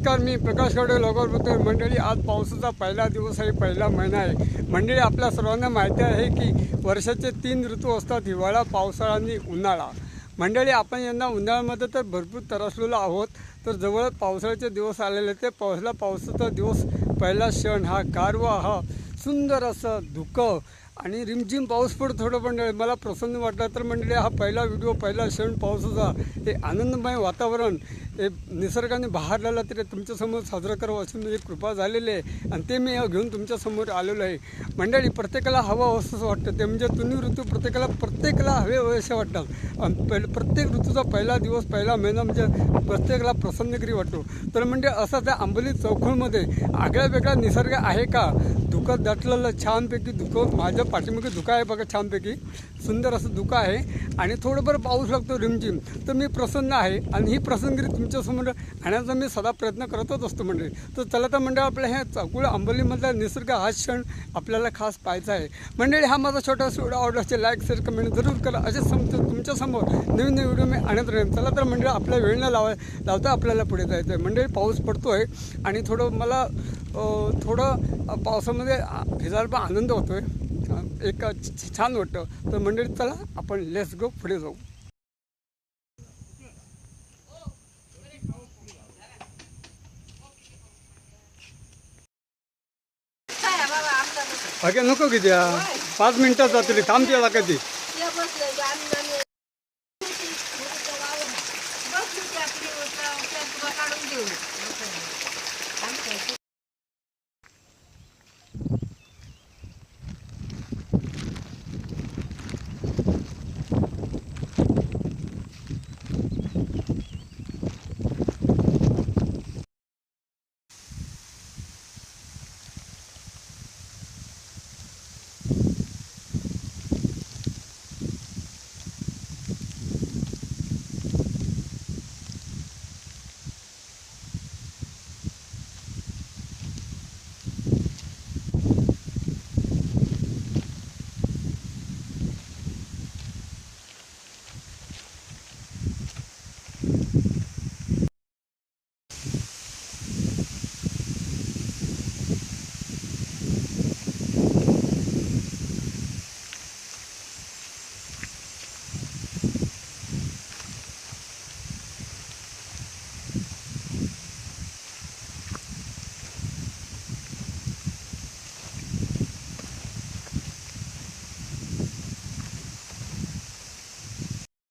नमस्कार मी प्रकाश खडे लोकर बोलतोय मंडळी. आज पावसाचा पहिला दिवस आहे पहिला महिना आहे. मंडळी आपल्या सर्वांना माहिती आहे की वर्षाचे तीन ऋतू असतात हिवाळा पावसाळा आणि उन्हाळा. मंडळी आपण यांना उन्हाळ्यामध्ये तर भरपूर तरासलेलो आहोत. तर जवळ पावसाळ्याचे दिवस आलेले ते पावसाला पावसाचा दिवस पहिला क्षण. हा गारवा हा सुंदर असं धुकं आणि रिमझिम पाऊस पण थोडं मंडळी. मला प्रसन्न वाटला तर मंडळी हा पहिला व्हिडिओ पहिला क्षण पावसाचा हे आनंदमय वातावरण हे निसर्गाने बहारलेला तरी तुमच्यासमोर साजरा करावं अशी माझी कृपा झालेली आहे. आणि ते मी घेऊन तुमच्यासमोर आलेलो आहे. मंडळी प्रत्येकाला हवं असं वाटतं. ते म्हणजे तुम्ही ऋतू प्रत्येकाला प्रत्येकाला हवे असे वाटतात. आणि पहिलं प्रत्येक ऋतूचा पहिला दिवस पहिला महिना म्हणजे प्रत्येकाला प्रसन्नगिरी वाटतो. तर म्हणजे असा त्या आंबोली चौखळमध्ये आगळ्या वेगळा निसर्ग आहे का? धुकं दाटलेलं छानपैकी धुकं माझ्या पाठीमागे धुका आहे बघा छानपैकी. सुंदर असं धुकं आहे. आणि थोडंफार पाऊस लागतो रिमझिम. तर मी प्रसन्न आहे. आणि ही प्रसंगी तुमच्यासमोर आणण्याचा मी सदा प्रयत्न करतच असतो मंडळी. तर चला तर मंडळ आपल्या ह्या चौकुळ आंबोलीमधला निसर्ग हा क्षण आपल्याला खास पाहायचा आहे. मंडळी हा माझा छोटा सोडा आवडला लाईक शेअर कमेंट जरूर करा. असे समजतो तुमच्यासमोर नवीन नवीन व्हिडिओ मी आणत राहीन. चला तर मंडळी आपल्या वेळ न लावाय लावता आपल्याला पुढे जायचं आहे मंडळी पाऊस पडतो आहे आणि थोडं मला थोडं पावसामध्ये भिजायला पण आनंद होतो आहे एक छान वाटतं. तर मंडळी चला आपण लेस गो पुढे जाऊ. अगे नको किती पाच मिनटात जातील. थांबते आता कधी food.